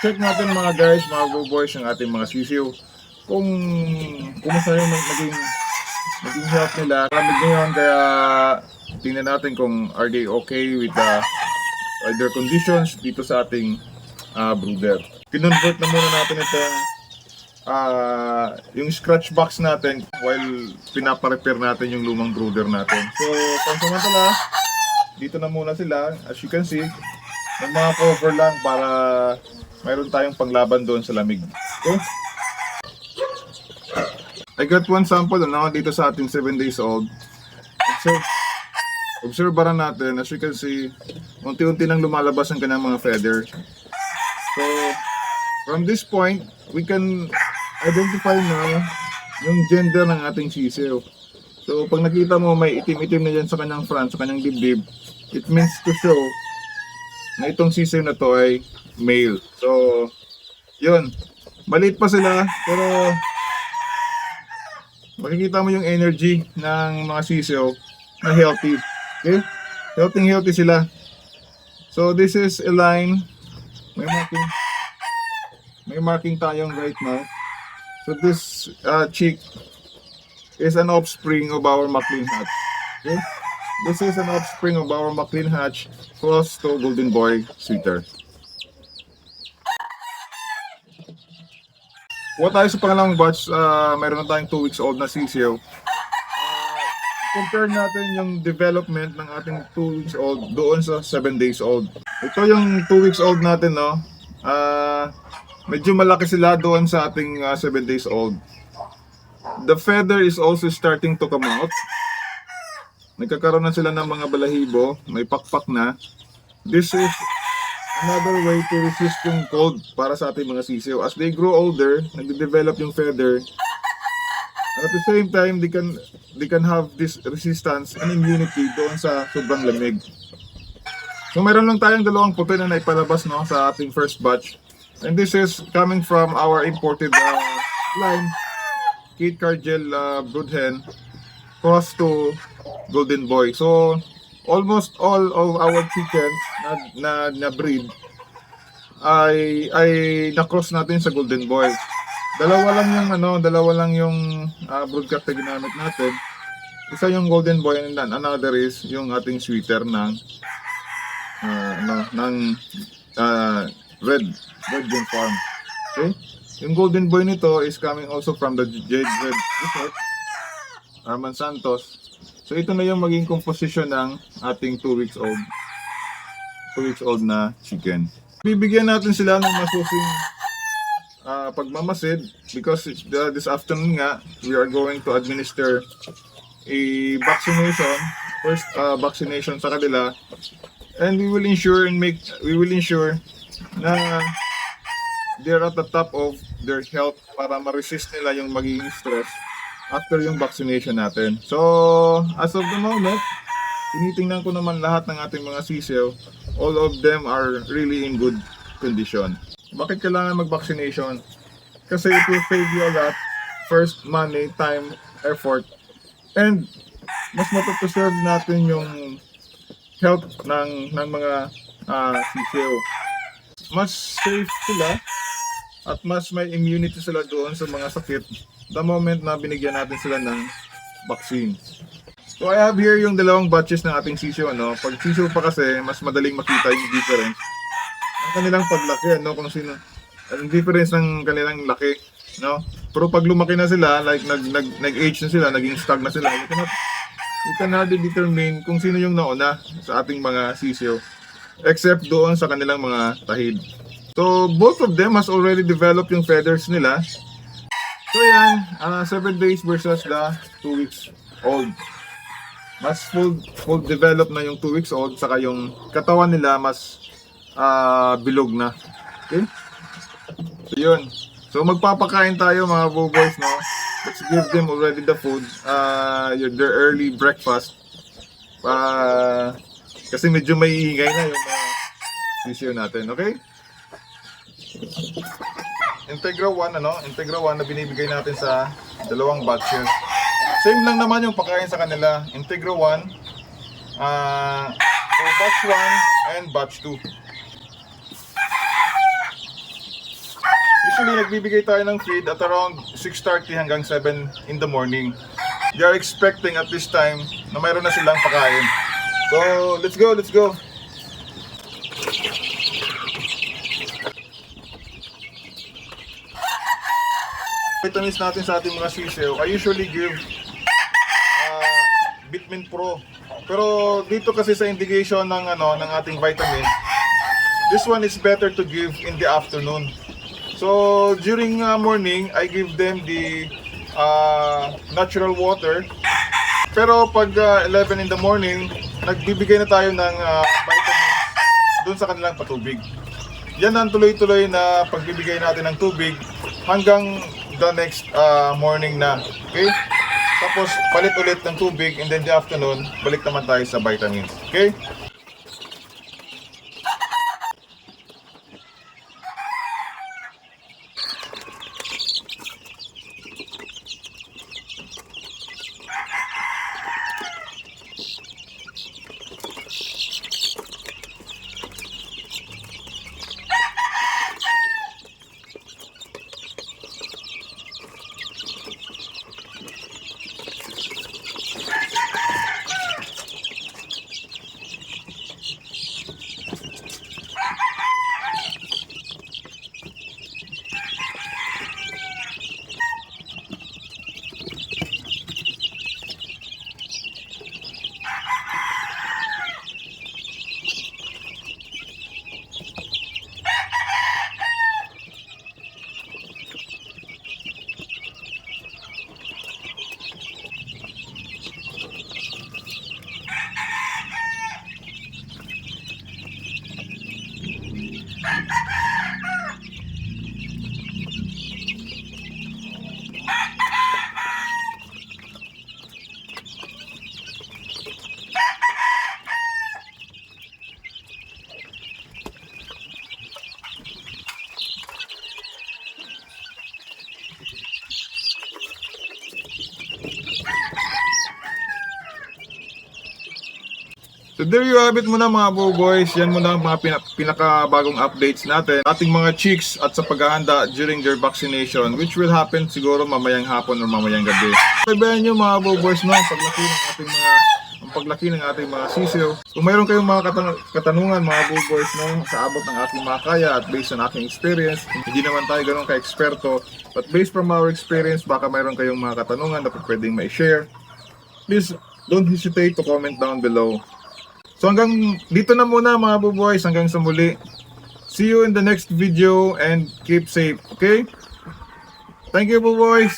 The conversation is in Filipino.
check natin mga guys, mga boys, ang ating mga sisiw. Kung kumusta yung naging, naging health nila. Maraming ngayon, kaya tingnan natin kung are they okay with the uh, their conditions dito sa ating uh, brooder. Kinonvert na muna natin itong ah yung scratch box natin while pinapa-repair natin yung lumang brooder natin. So, pansamantala, dito na muna sila. As you can see, may mga cover lang para mayroon tayong panglaban doon sa lamig. Okay? I got one sample ano, dito sa ating 7 days old. Observe, observe bara natin. As you can see, unti-unti nang lumalabas ang kanyang mga feather. So, from this point, we can identify na yung gender ng ating sisiw. So, pag nakita mo may itim-itim na dyan sa kanyang front, sa kanyang dibdib, it means to show na itong sisiw na to ay male. So, yun. Maliit pa sila, pero makikita mo yung energy ng mga sisiw na healthy. Okay? Healthy healthy sila. So, this is a line. May marking. May marking tayong right now. So, this uh, chick is an offspring of our McLean Hatch. Okay? This is an offspring of our McLean Hatch cross to Golden Boy Sweeter. Kuha tayo sa pangalawang batch, uh, mayroon na tayong 2 weeks old na sisiyo. Uh, compare natin yung development ng ating 2 weeks old doon sa 7 days old. Ito yung 2 weeks old natin, no? Ah, medyo malaki sila doon sa ating 7 days old. The feather is also starting to come out. Nagkakaroon na sila ng mga balahibo, may pakpak na. This is another way to resist yung cold para sa ating mga sisiw. As they grow older, nagde-develop yung feather. And at the same time, they can they can have this resistance and immunity doon sa sobrang lamig. So meron lang tayong dalawang puti na naipalabas no sa ating first batch. And this is coming from our imported uh, line, Kate Cargel uh, Broodhen, cross to Golden Boy. So almost all of our chickens na, na, na breed ay ay na-cross natin sa Golden Boy. Dalawa lang yung ano, dalawa lang yung uh, broodcock na ginamit natin. Isa yung Golden Boy and then another is yung ating sweeter ng uh, ano, ng uh, Red Red Gem Farm. Okay? Yung Golden Boy nito is coming also from the Jade Red Resort. Arman Santos. So ito na yung maging composition ng ating 2 weeks old 2 weeks old na chicken. Bibigyan natin sila ng masusing ah, pagmamasid because uh, this afternoon nga we are going to administer a vaccination first uh, vaccination sa kanila and we will ensure and make we will ensure na they're at the top of their health para ma-resist nila yung magiging stress after yung vaccination natin. So, as of the moment, tinitingnan ko naman lahat ng ating mga sisiw. All of them are really in good condition. Bakit kailangan mag-vaccination? Kasi it will save you a lot. First, money, time, effort. And, mas mapapreserve natin yung health ng, ng mga uh, sisiw. Mas safe sila at mas may immunity sila doon sa mga sakit the moment na binigyan natin sila ng vaccine. So I have here yung dalawang batches ng ating sisiyo. Ano? Pag sisiyo pa kasi, mas madaling makita yung difference. Ang kanilang paglaki, ano? kung sino, ang difference ng kanilang laki. No? Pero pag lumaki na sila, like nag, nag, nag-age na sila, naging stag na sila, you cannot, you can determine kung sino yung nauna sa ating mga sisiyo. Except doon sa kanilang mga tahid. So, both of them has already developed yung feathers nila. So yan, 7 days versus the 2 weeks old. Mas full, full develop na yung 2 weeks old, saka yung katawan nila mas ah, bilog na. Okay? So yun. So magpapakain tayo mga boys, no? Let's give them already the food. Uh, their early breakfast. Uh, kasi medyo may ingay na yung mga sisiyo natin, okay? Integra 1 ano, Integra 1 na binibigay natin sa dalawang batches. Same lang naman yung pagkain sa kanila. Integra 1 ah for batch 1 and batch 2. Usually, nagbibigay tayo ng feed at around 6.30 hanggang 7 in the morning. They are expecting at this time na mayroon na silang pakain. So, let's go, let's go. Vitamins natin sa ating mga sisiyo, I usually give uh, Bitmin Pro. Pero dito kasi sa indication ng ano ng ating vitamin, this one is better to give in the afternoon. So during uh, morning, I give them the uh, natural water. Pero pag uh, 11 in the morning, nagbibigay na tayo ng uh, vitamins doon sa kanilang patubig. Yan ang tuloy-tuloy na pagbibigay natin ng tubig hanggang the next uh, morning na. Okay? Tapos palit ulit ng tubig and then the afternoon, balik naman tayo sa vitamins. Okay? So there you have it muna mga boys. Yan muna ang mga pina- pinakabagong updates natin. Ating mga chicks at sa paghahanda during their vaccination which will happen siguro mamayang hapon or mamayang gabi. Sabihan nyo mga bro boys no, paglaki ng ating mga ang paglaki ng ating mga sisiyo. Kung mayroon kayong mga katan- katanungan mga boys no, sa abot ng ating mga kaya at based on aking experience, hindi naman tayo ganun ka-eksperto. But based from our experience, baka mayroon kayong mga katanungan na pwedeng ma-share. Please don't hesitate to comment down below. So hanggang dito na muna mga boys, hanggang sa muli. See you in the next video and keep safe, okay? Thank you boys.